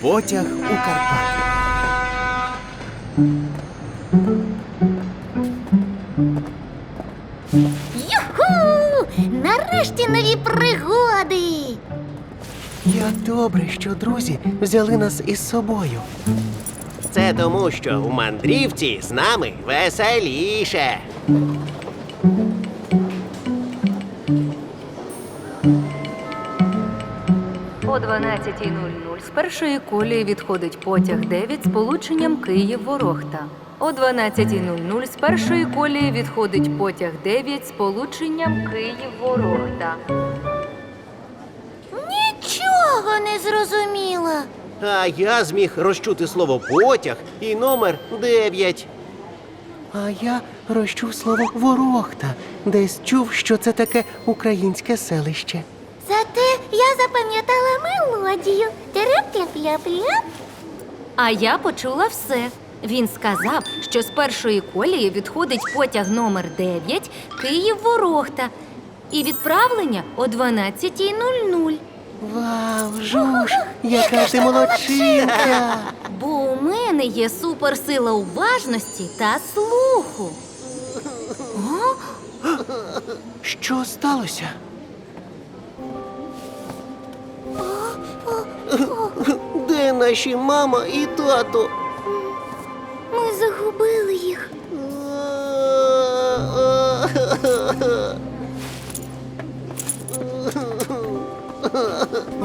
Потяг у Карпати. Юху! Нарешті нові пригоди! Як добре, що друзі взяли нас із собою. Це тому, що у мандрівці з нами веселіше. О 12.00 з першої колії відходить потяг 9 з полученням Київ-Ворохта. О 12.00 з першої колії відходить потяг 9 з полученням Київ-Ворохта. Нічого не зрозуміла. А я зміг розчути слово потяг і номер 9. А я розчув слово ворохта, десь чув, що це таке українське селище. Зате я запам'ятала мелодію. Тереп-ляп-ляп-ляп. А я почула все. Він сказав, що з першої колії відходить потяг номер 9 Київ-Ворохта. І відправлення о 12.00. Вау, жуж, яка ти молодчинка! Бо у мене є суперсила уважності та слуху. Що сталося? Де наші мама і тато? Ми загубили їх.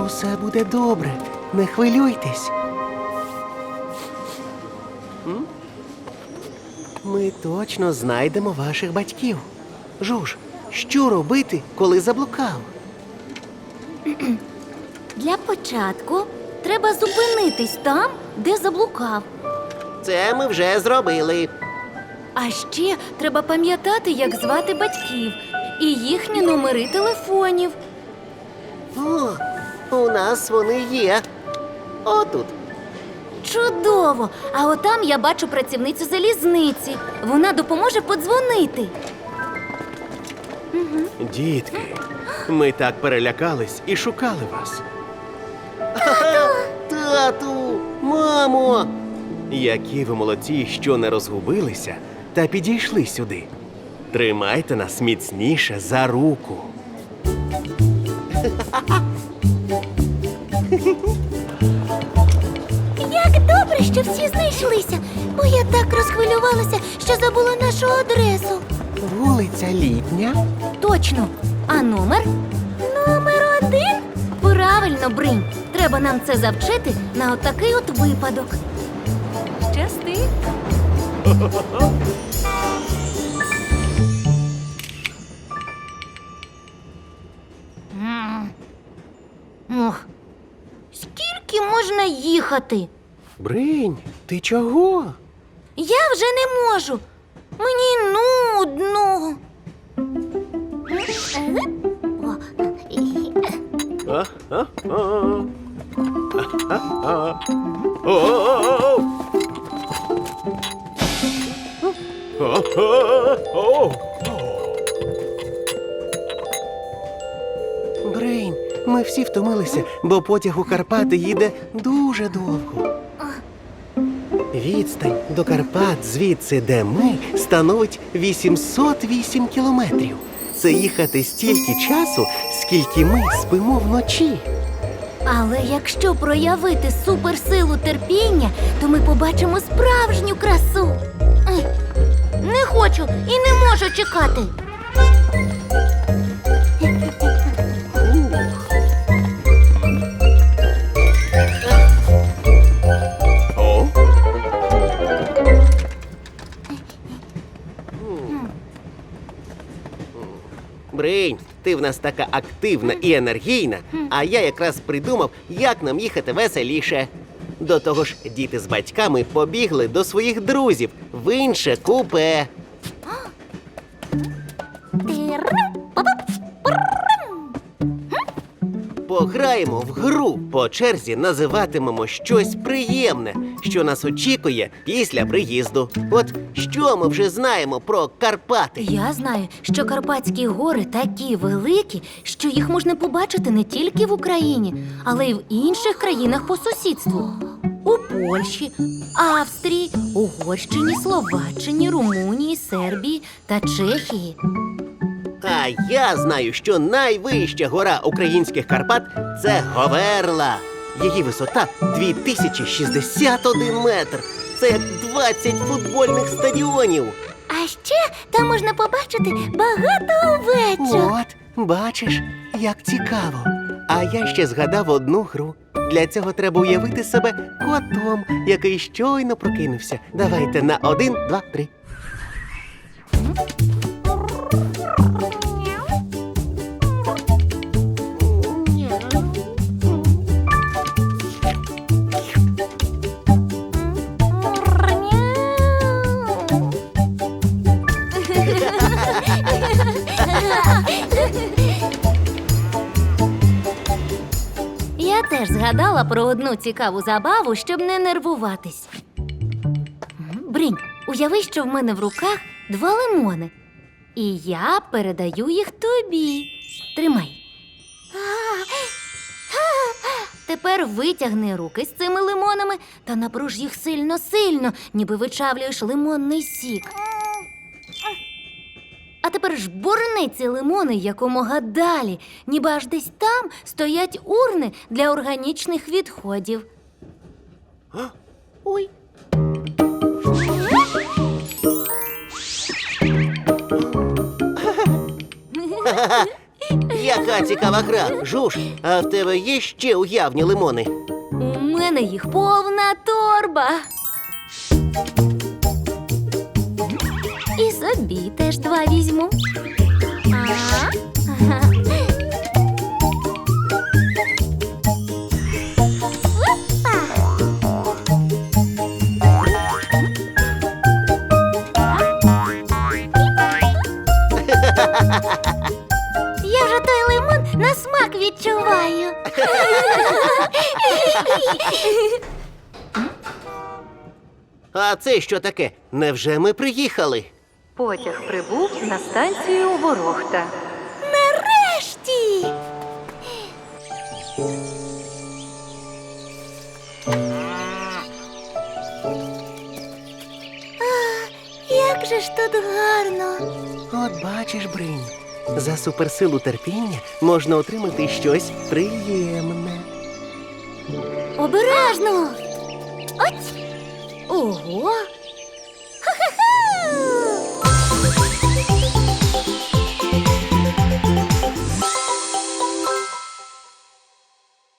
Усе буде добре, не хвилюйтесь. Ми точно знайдемо ваших батьків. Жуж, що робити, коли заблукав? Для початку треба зупинитись там, де заблукав. Це ми вже зробили. А ще треба пам'ятати, як звати батьків і їхні номери телефонів. О, у нас вони є. Отут. Чудово! А отам я бачу працівницю залізниці. Вона допоможе подзвонити. Дітки, ми так перелякались і шукали вас. Тату, мамо! Які ви молодці, що не розгубилися та підійшли сюди. Тримайте нас міцніше за руку. Як добре, що всі знайшлися, бо я так розхвилювалася, що забула нашу адресу. Вулиця Літня. Точно. А номер? Номер один? Правильно, Бринь. Треба нам це завчити на отакий от випадок. Щасти! Ох, скільки можна їхати? Бринь, ти чого? Я вже не можу. Мені нудно. А-а-а. А-а-а. О-о-о. О-о-о. Ми всі втомилися, бо потяг у Карпати їде дуже довго. Відстань до Карпат, звідси, де ми, становить 808 кілометрів. Це їхати стільки часу, скільки ми спимо вночі. Але якщо проявити суперсилу терпіння, то ми побачимо справжню красу. Не хочу і не можу чекати. Бринь, ти в нас така активна і енергійна, а я якраз придумав, як нам їхати веселіше. До того ж, діти з батьками побігли до своїх друзів в інше купе. Пограємо в гру. По черзі називатимемо щось приємне, що нас очікує після приїзду. От що ми вже знаємо про Карпати? Я знаю, що Карпатські гори такі великі, що їх можна побачити не тільки в Україні, але й в інших країнах по сусідству. У Польщі, Австрії, Угорщині, Словаччині, Румунії, Сербії та Чехії. А я знаю, що найвища гора українських Карпат це Говерла. Її висота 2061 метр. Це як 20 футбольних стадіонів. А ще там можна побачити багато овечок. От, бачиш, як цікаво. А я ще згадав одну гру. Для цього треба уявити себе котом, який щойно прокинувся. Давайте на один, два, три. Згадала про одну цікаву забаву, щоб не нервуватись. Бринь, уяви, що в мене в руках два лимони. І я передаю їх тобі. Тримай. Тепер витягни руки з цими лимонами та напруж їх сильно-сильно, ніби вичавлюєш лимонний сік. А тепер ж бурни ці лимони якомога далі, ніби аж десь там стоять урни для органічних відходів. Ой. Яка цікава гра. Жуж, а в тебе є ще уявні лимони? У мене їх повна торба. І собі теж два візьму. Я вже той лимон на смак відчуваю. А це що таке? Невже ми приїхали? Потяг прибув на станцію Ворохта. Нарешті! А, як же ж тут гарно! От бачиш, Бринь, за суперсилу терпіння можна отримати щось приємне. Обережно! Ось! Ого!